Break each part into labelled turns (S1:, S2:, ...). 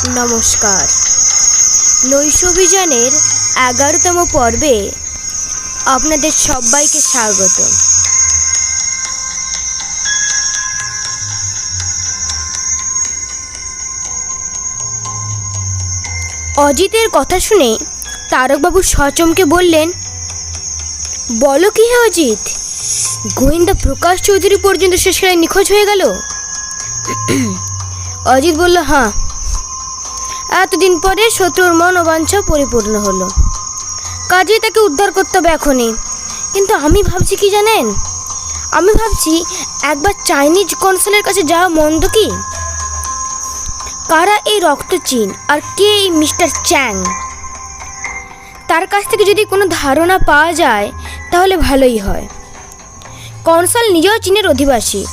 S1: নমস্কার। নৈশভিযানের এগারোতম পর্বে আপনাদের সবাইকে স্বাগত। অজিতের কথা শুনে তারকবাবু সচমকে বললেন বলো কি হে অজিত গোয়েন্দা প্রকাশ চৌধুরী পর্যন্ত শেষকালে নিখোঁজ হয়ে গেল? অজিত বলল হ্যাঁ। এতদিন পরে শত্রুর মন মনোবাঞ্ছা পরিপূর্ণ হলো। কাজেই তাকে উদ্ধার করতে হবে এখনই। কিন্তু আমি ভাবছি কি জানেন? আমি ভাবছি একবার চাইনিজ কনসালের কাছে যাওয়া মন্দ কি? কারা এই রক্তচীন আর কে এই মিস্টার চ্যাং? তার কাছ থেকে যদি কোনো ধারণা পাওয়া যায়, তাহলে ভালোই হয়। কনসাল নিজেও চীনের অধিবাসী,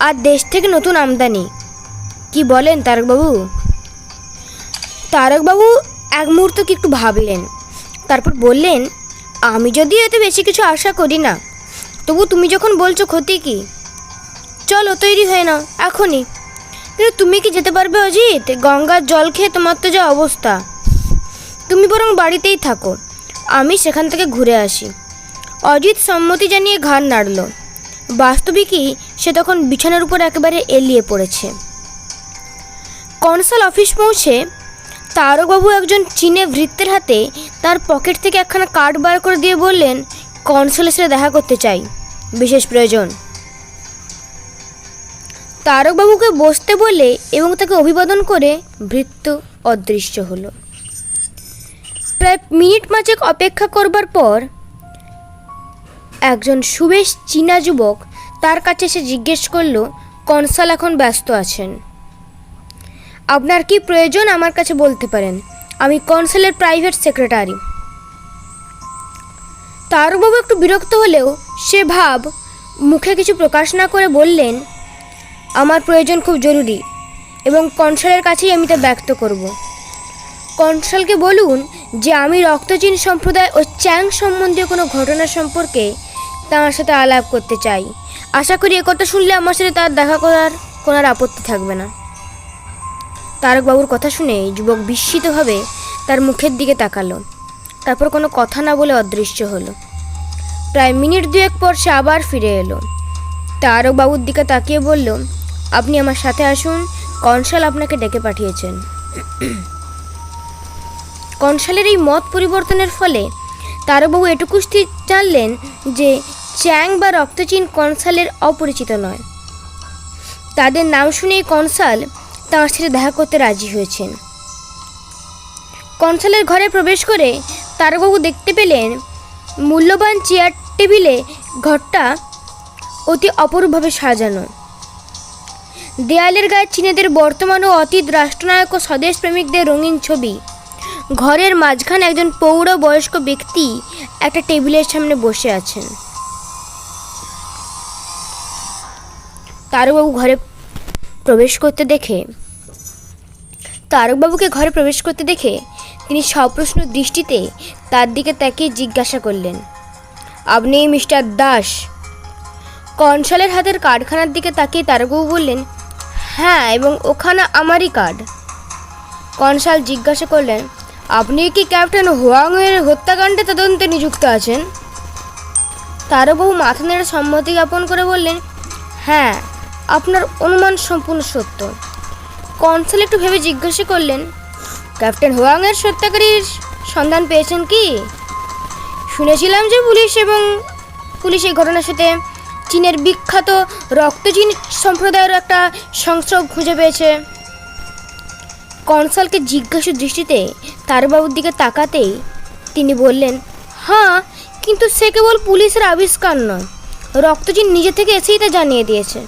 S1: আর দেশ থেকে নতুন আমদানি। কি বলেন তারকবাবু? তারকবাবু এক মুহূর্ত কি একটু ভাবলেন। তারপর বললেন, আমি যদি এতে বেশি কিছু আশা করি না, তবু তুমি যখন বলছো ক্ষতি কি? চলো, তৈরি হয়ে নাও, এখনই। কিন্তু তুমি কি যেতে পারবে অজিত? গঙ্গার জল খেয়ে তোমার তো যা অবস্থা। তুমি বরং বাড়িতেই থাকো, আমি সেখান থেকে ঘুরে আসি। অজিত সম্মতি জানিয়ে ঘাড় নাড়ল। বাস্তবিকই সে তখন বিছানার উপর একেবারে এলিয়ে পড়েছে। কনসাল অফিস পৌঁছে তারকবাবু একজন চীনে ভৃত্যের হাতে তার পকেট থেকে একখানা কার্ড বার করে দিয়ে বললেন, কনসালের সাথে দেখা করতে চাই, বিশেষ প্রয়োজন। তারকবাবুকে বসতে বলে এবং তাকে অভিবাদন করে ভৃত্য অদৃশ্য হলো। প্রায় মিনিট পাঁচেক অপেক্ষা করবার পর একজন সুবেশ চীনা যুবক তার কাছে এসে জিজ্ঞেস করল, কনসাল এখন ব্যস্ত আছেন? আপনার কি প্রয়োজন আমার কাছে বলতে পারেন। আমি কনসালের প্রাইভেট সেক্রেটারি। তারকবাবু একটু বিরক্ত হলেও সে ভাব মুখে কিছু প্রকাশ না করে বললেন, আমার প্রয়োজন খুব জরুরি এবং কনসালের কাছেই আমি তা ব্যক্ত করব। কনসালকে বলুন যে আমি রক্তচীন সম্প্রদায় ও চ্যাং সম্বন্ধীয় কোনো ঘটনা সম্পর্কে তার সাথে আলাপ করতে চাই। আশা করি একথা শুনলে আমার সাথে তার দেখা করার কোনো আপত্তি থাকবে না। তারকবাবুর কথা শুনে যুবক বিস্মিতভাবে তার মুখের দিকে তাকালো। তারপর কোনো কথা না বলে অদৃশ্য হলো। প্রায় মিনিট দুয়েক পর সে আবার ফিরে এলো। তারকবাবুর দিকে তাকিয়ে বলল, আপনি আমার সাথে আসুন, কনসাল আপনাকে ডেকে পাঠিয়েছেন। কনসালের এই মত পরিবর্তনের ফলে তারকবাবু এটুকু স্থির জানলেন যে চ্যাং বা রক্তচীন কনসালের অপরিচিত নয়। তাদের নাম শুনেই কনসাল তাঁর সাথে দেখা করতে রাজি হয়েছেন। কনসালের ঘরে প্রবেশ করে তারকবাবু দেখতে পেলেন মূল্যবান চেয়ার টেবিলে ঘরটা অতি অপরূপভাবে সাজানো। দেয়ালের গায়ে চীনেদের বর্তমান ও অতীত রাষ্ট্রনায়ক ও স্বদেশ প্রেমিকদের রঙিন ছবি। ঘরের মাঝখানে একজন পৌর বয়স্ক ব্যক্তি একটা টেবিলের সামনে বসে আছেন। তারকবাবু ঘরে প্রবেশ করতে দেখে তারকবাবুকে ঘরে প্রবেশ করতে দেখে তিনি সপ্রশ্ন দৃষ্টিতে তার দিকে তাকিয়ে জিজ্ঞাসা করলেন, আপনি মিস্টার দাস? কনসালের হাতের কার্ডখানার দিকে তাকিয়ে তারকবাবু বললেন হ্যাঁ এবং ওখানে আমারই কার্ড। কনসাল জিজ্ঞাসা করলেন, আপনি কি ক্যাপ্টেন হোয়াংয়ের হত্যাকাণ্ডে তদন্তে নিযুক্ত আছেন? তারকবাবু মাথা নেড়ে সম্মতি জ্ঞাপন করে বললেন হ্যাঁ আপনার অনুমান সম্পূর্ণ সত্য। কনসাল একটু ভেবে জিজ্ঞাসা করলেন, ক্যাপ্টেন হোয়াংয়ের হত্যাকারীর সন্ধান পেয়েছেন কি? শুনেছিলাম যে পুলিশ এবং পুলিশ এই ঘটনার সাথে চীনের বিখ্যাত রক্তচীন সম্প্রদায়ের একটা সংস্রব খুঁজে পেয়েছে। কনসালকে জিজ্ঞাসা দৃষ্টিতে তারবাবুর দিকে তাকাতেই তিনি বললেন হ্যাঁ কিন্তু সে কেবল পুলিশের আবিষ্কার নয়, রক্তচীন নিজে থেকে এসেই তা জানিয়ে দিয়েছে।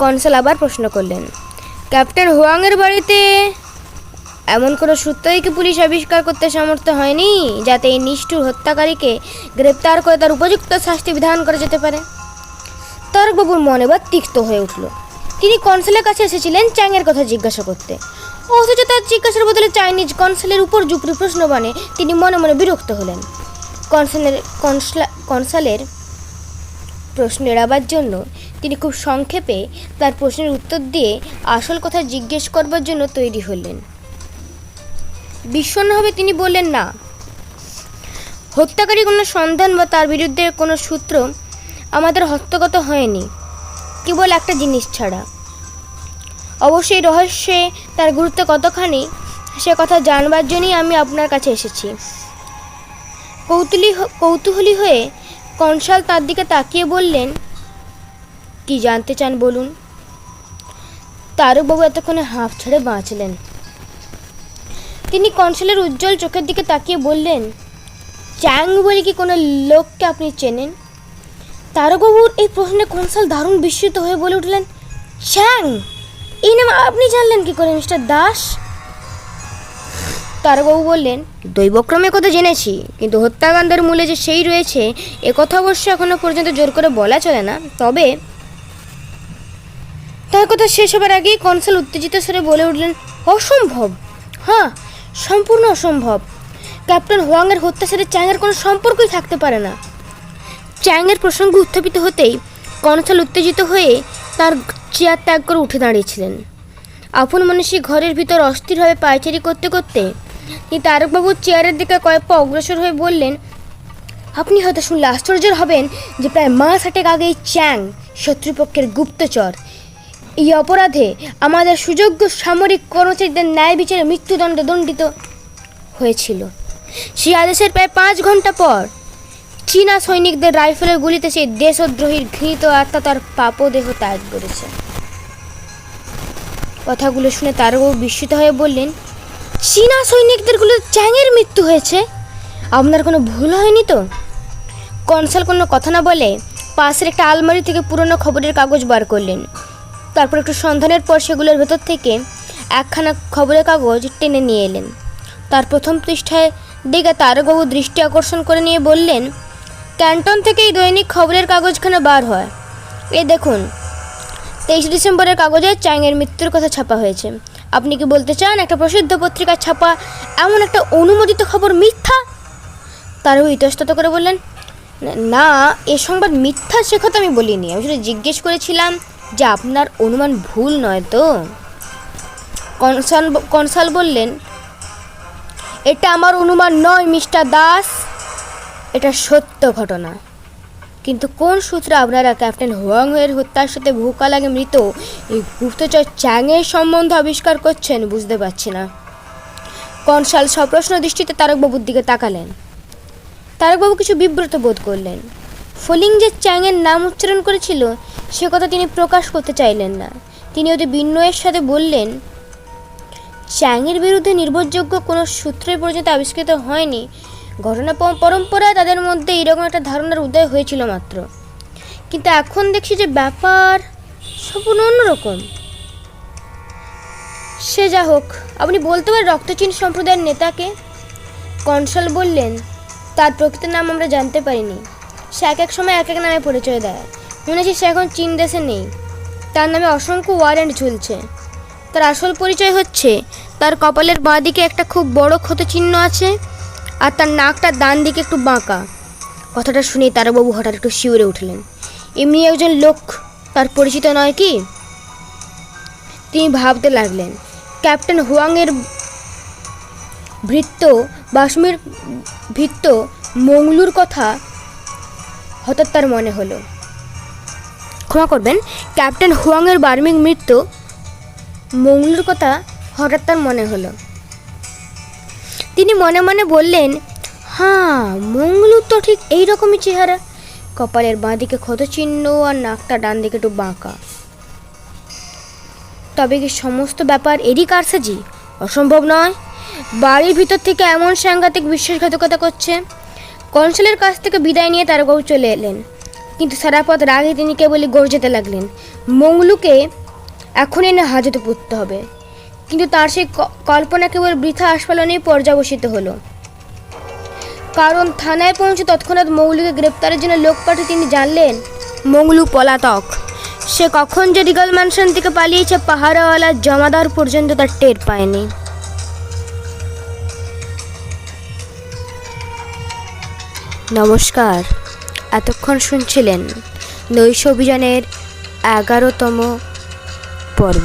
S1: কনসাল আবার প্রশ্ন করলেন ক্যাপ্টেন হোয়াংয়ের বাড়িতে। এমন কোনো সূত্রই কি পুলিশ আবিষ্কার করতে সমর্থ হয়নি, যাতে এই নিষ্ঠুর হত্যাকারীকে গ্রেপ্তার করে তার উপযুক্ত শাস্তি বিধান করা যেতে পারে? তারকবাবুর মনে বা তিক্ত হয়ে উঠল। তিনি কনসালের কাছে এসেছিলেন চ্যাংয়ের কথা জিজ্ঞাসা করতে। অথচ তার জিজ্ঞাসার বদলে চাইনিজ কনসালের উপর যুক্তি প্রশ্ন বানে তিনি মনে মনে বিরক্ত হলেন। কনসেলের কনসলা কনসালের প্রশ্ন এড়াবার জন্য তিনি খুব সংক্ষেপে তার প্রশ্নের উত্তর দিয়ে আসল কথা জিজ্ঞেস করবার জন্য তৈরি হলেন। বিষণ্ণভাবে তিনি বললেন, না। হত্যাকারী কোনো সন্ধান বা তার বিরুদ্ধে কোনো সূত্র আমাদের হস্তগত হয়নি, কেবল একটা জিনিস ছাড়া। অবশ্যই রহস্যে তার গুরুত্ব কতখানি, সে কথা জানবার জন্যই আমি আপনার কাছে এসেছি। কৌতূহলী কৌতূহলী হয়ে কনসাল তার দিকে তাকিয়ে বললেন কি জানতে চান বলুন? তারকবাবু এতক্ষণে হাঁফ ছেড়ে বাঁচলেন। তিনি কনসালের উজ্জ্বল চোখের দিকে তাকিয়ে বললেন, চ্যাং বলে কি কোনো লোককে আপনি চেনেন? তারকবাবুর এই প্রশ্নে কনসাল দারুণ বিস্মিত হয়ে বলে উঠলেন, চ্যাং এই নাম আপনি জানলেন কি করে, মিস্টার দাস? তারকবাবু বললেন দৈবক্রমে কথা জেনেছি, কিন্তু হত্যাকাণ্ডের মূলে যে সেই রয়েছে, এ কথা অবশ্য এখনও পর্যন্ত জোর করে বলা চলে না। তবে তার কথা শেষ হবার আগেই কনসাল উত্তেজিত স্বরে বলে উঠলেন, অসম্ভব। হ্যাঁ সম্পূর্ণ অসম্ভব। ক্যাপ্টেন হোয়াংয়ের হত্যার সাথে চ্যাংয়ের কোনো সম্পর্কই থাকতে পারে না। চ্যাংয়ের প্রসঙ্গ উত্থাপিত হতেই কনসাল উত্তেজিত হয়ে তার চেয়ার ত্যাগ করে উঠে দাঁড়িয়েছিলেন। আপন মনীষী ঘরের ভিতর অস্থিরভাবে পায়চারি করতে করতে তিনি তারকবাবুর চেয়ারের দিকে কয়েক পা অগ্রসর হয়ে বললেন, আপনি হয়তো শুনলে আশ্চর্য হবেন যে প্রায় মাস আটেক আগেই চ্যাং, শত্রুপক্ষের গুপ্তচর এই অপরাধে আমাদের সুযোগ্য সামরিক কর্মচারীদের ন্যায় বিচারে মৃত্যুদণ্ডে দণ্ডিত হয়েছিল। সেই আদেশের প্রায় পাঁচ ঘণ্টা পর চীনা সৈনিকদের রাইফেলের গুলিতে সেই দেশদ্রোহীর ঘৃণিত আত্মা তার পাপদেহ ত্যাগ করেছে। কথাগুলো শুনে তারবাবু বিস্মিত হয়ে বললেন, চীনা সৈনিকদেরগুলো চ্যাংয়ের মৃত্যু হয়েছে? আপনার কোনো ভুল হয়নি তো? কনসাল কোনো কথা না বলে পাশের একটা আলমারি থেকে পুরনো খবরের কাগজ বার করলেন। তারপর একটু সন্ধানের পর সেগুলোর ভেতর থেকে একখানা খবরের কাগজ টেনে নিয়ে এলেন। তার প্রথম পৃষ্ঠায় দিকে তারকবাবু দৃষ্টি আকর্ষণ করে নিয়ে বললেন, ক্যান্টন থেকে এই দৈনিক খবরের কাগজখানা বার হয়। এ দেখুন, তেইশ ডিসেম্বরের কাগজে চ্যাংয়ের মৃত্যুর কথা ছাপা হয়েছে। আপনি কি বলতে চান একটা প্রসিদ্ধ পত্রিকার ছাপা এমন একটা অনুমোদিত খবর মিথ্যা? তারও ইতস্তত করে বললেন, না, এ সংবাদ মিথ্যা সে কথা আমি বলিনি। আমি শুধু জিজ্ঞেস করেছিলাম যে আপনার অনুমান ভুল নয় তো? কনসাল কনসাল বললেন, এটা আমার অনুমান নয়, মিস্টার দাস। এটা সত্য ঘটনা। কিন্তু কোন সূত্রে আপনারা ক্যাপ্টেন হোয়াং এর হত্যার সাথে ভূকালাগে মৃত? এই গুপ্তচর চ্যাংয়ের সম্বন্ধ আবিষ্কার করছেন, বুঝতে পারছি না। কনসাল সপ্রশ্ন দৃষ্টিতে তারকবাবুর দিকে তাকালেন। তারকবাবু কিছু বিব্রত বোধ করলেন। ফলিং যে চ্যাংয়ের নাম উচ্চারণ করেছিল সে কথা তিনি প্রকাশ করতে চাইলেন না। তিনি অতি বিনয়ের সাথে বললেন, চ্যাংয়ের বিরুদ্ধে নির্ভরযোগ্য কোনো সূত্রই পর্যন্ত আবিষ্কৃত হয়নি। ঘটনা পরম্পরায় তাদের মধ্যে এরকম একটা ধারণার উদয় হয়েছিল মাত্র। কিন্তু এখন দেখছি যে ব্যাপার সম্পূর্ণ অন্যরকম। সে যা হোক, আপনি বলতে পারেন রক্তচীন সম্প্রদায়ের নেতাকে? কনসাল বললেন, তার প্রকৃত নাম আমরা জানতে পারিনি। সে এক এক সময় এক এক নামে পরিচয় দেয়। হচ্ছে সে এখন চীন দেশে নেই। তার নামে অসংখ্য ওয়ারেন্ট ঝুলছে তার আসল পরিচয় হচ্ছে, তার কপালের বাঁ দিকে একটা খুব বড় ক্ষত চিহ্ন আছে আর তার নাকটা ডান দিকে একটু বাঁকা। কথাটা শুনেই তারাবাবু হঠাৎ একটু শিউরে উঠলেন। এমনি একজন লোক, তার পরিচিত নয় কি? তিনি ভাবতে লাগলেন, ক্যাপ্টেন হুয়াংয়ের ভৃত্য বাসমীর ভৃত্য মঙ্গলুর কথা হঠাৎ তার মনে হলো। ক্ষমা করবেন, ক্যাপ্টেন হুয়াংয়ের বার্মিং মৃত্যু মংলুর কথা হঠাৎ তার মনে হলো। তিনি মনে মনে বললেন হ্যাঁ মংলু তো ঠিক এই রকমই চেহারা। কপালের বাঁ দিকে ক্ষত চিহ্ন আর নাকটা ডান দিকে একটু বাঁকা। তবে কি সমস্ত ব্যাপার এরই কারসাজি? অসম্ভব নয়। বাড়ির ভিতর থেকে এমন সাংঘাতিক বিশ্বাসঘাতকতা করছে। কনসেলের কাছ থেকে বিদায় নিয়ে তারকাও চলে এলেন। কিন্তু সারা পথ রাগে তিনি কেবলই গর্জেতে লাগলেন। মংলুকে এখনই এনে হাজতে পুঁততে হবে। কিন্তু তার সেই কল্পনা কেবল বৃথা আস্ফালনেই পর্যাবসিত হলো। কারণ থানায় পৌঁছে তৎক্ষণাৎ মৌলুকে গ্রেপ্তারের জন্য লোক পাঠিয়ে তিনি জানলেন মংলু পলাতক। সে কখন যে রিগাল ম্যানশন থেকে পালিয়েছে পাহাড়াওয়ালা জমাদার পর্যন্ত তার টের পায়নি। নমস্কার। এতক্ষণ শুনছিলেন নৈশ অভিযানের এগারোতম পর্ব।